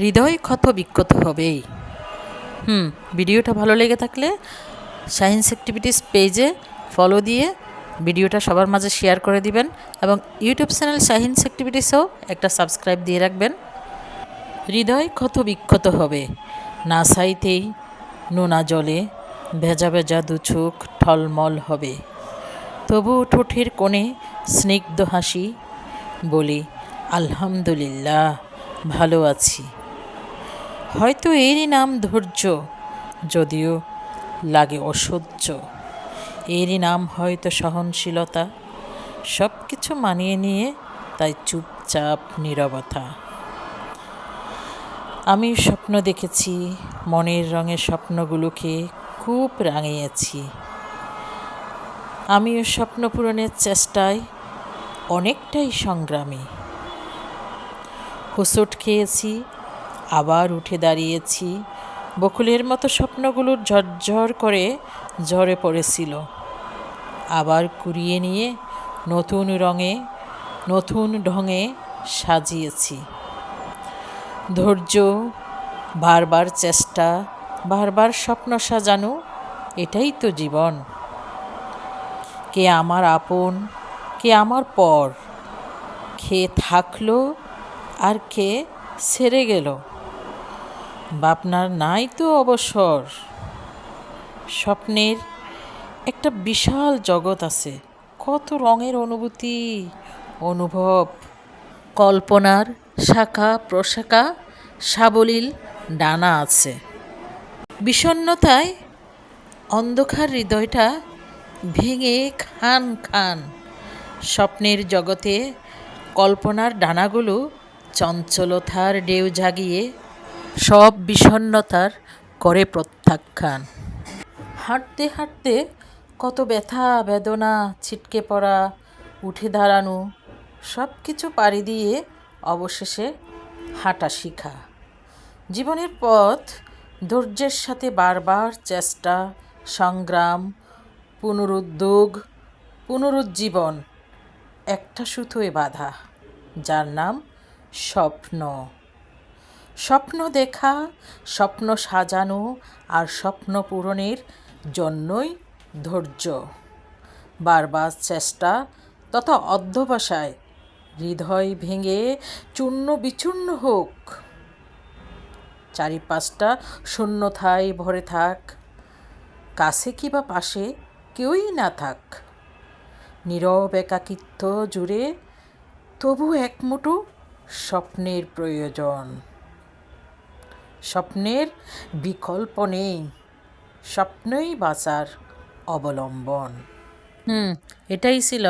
হৃদয় ক্ষত বিক্ষত হবেই। হুম, ভিডিওটা ভালো লেগে থাকলে সায়েন্স অ্যাক্টিভিটিস পেজে ফলো দিয়ে ভিডিওটা সবার মাঝে শেয়ার করে দিবেন এবং ইউটিউব চ্যানেল সায়েন্স অ্যাক্টিভিটিসেও একটা সাবস্ক্রাইব দিয়ে রাখবেন। হৃদয় ক্ষত বিক্ষত হবে। না সাইতেই নোনা জলে ভেজা ভেজা দু চোখ ঠলমল হবে। তবু ঠোঁটের কোণে স্নিগ্ধ হাসি বলি, আলহামদুলিল্লাহ, ভালো আছি। হয়তো এরই নাম ধৈর্য, যদিও লাগে অসহ্য। এরই নাম হয়তো সহনশীলতা সব কিছু মানিয়ে নিয়ে তাই চুপচাপ নীরবতা। আমি স্বপ্ন দেখেছি, মনের রঙের স্বপ্নগুলোকে খুব রাঙিয়েছি। আমিও স্বপ্ন পূরণের চেষ্টায় অনেকটাই সংগ্রামী। হোঁচট খেয়েছি আবার উঠে দাঁড়িয়েছি। বকুলের মতো স্বপ্নগুলো ঝরঝর করে ঝরে পড়েছিল। আবার কুড়িয়ে নিয়ে নতুন রঙে, নতুন ঢঙে সাজিয়েছি। ধৈর্য, বারবার চেষ্টা, বারবার স্বপ্ন সাজানো, এটাই তো জীবন। কে আমার আপন, কে আমার পর খেয়ে থাকল আর কে সেরে গেল। বাপনার নাই তো অবসর। স্বপ্নের একটা বিশাল জগৎ আছে। কত রঙের অনুভূতি, অনুভব। কল্পনার শাখা, প্রশাখা, সাবলীল ডানা আছে। বিষণ্ণতায় অন্ধকার হৃদয়টা ভেঙে খান খান স্বপ্নের জগতে কল্পনার ডানাগুলো চঞ্চলতার ঢেউ জাগিয়ে সব বিষণ্ণতার করে প্রত্যাখ্যান। হাঁটতে হাঁটতে কত ব্যথা, বেদনা, ছিটকে পড়া, উঠে দাঁড়ানো সব কিছু পাড়ি দিয়ে অবশেষে হাঁটা শিখা। জীবনের পথ ধৈর্যের সাথে বারবার চেষ্টা, সংগ্রাম, পুনরুদ্যোগ, পুনরুজ্জীবন, একটা সুতোয় বাধা, যার নাম স্বপ্ন। স্বপ্ন দেখা, স্বপ্ন সাজানো আর স্বপ্ন পূরণের জন্যই ধৈর্য। বারবার চেষ্টা তথা অধ্যবসায়, হৃদয় ভেঙে চূর্ণ বিচূর্ণ হোক। চারিপাশটা শূন্যতায় ভরে থাক, কাছে কিবা পাশে কেউই না থাক। নীরব একাকিত্ব জুড়ে তবু একমুঠো স্বপ্নের প্রয়োজন। স্বপ্নের বিকল্প নেই, স্বপ্নই বাঁচার অবলম্বন। হুম, এটাই ছিল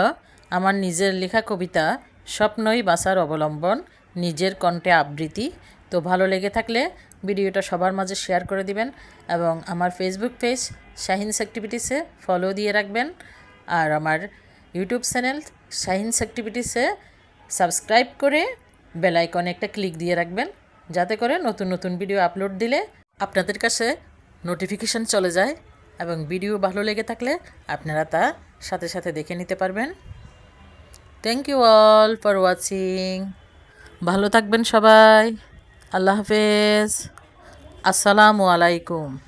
আমার নিজের লেখা কবিতা, স্বপ্নই বাঁচার অবলম্বন, নিজের কণ্ঠে আবৃত্তি। তো ভালো লেগে থাকলে ভিডিওটা সবার মাঝে শেয়ার করে দিবেন এবং আমার ফেসবুক পেজ শাহিনস অ্যাক্টিভিটিসে ফলো দিয়ে রাখবেন। আর আমার ইউটিউব চ্যানেল শাহিনস অ্যাক্টিভিটিসে সাবস্ক্রাইব করে বেল আইকনে একটা ক্লিক দিয়ে রাখবেন। যাতে করে নতুন নতুন ভিডিও আপলোড দিলে আপনাদের কাছে নোটিফিকেশান চলে যায় এবং ভিডিও ভালো লেগে থাকলে আপনারা তা সাথে সাথে দেখে নিতে পারবেন। Thank you all for watching ভালো থাকবেন সবাই। আল্লাহ হাফেজ। আসসালামু আলাইকুম।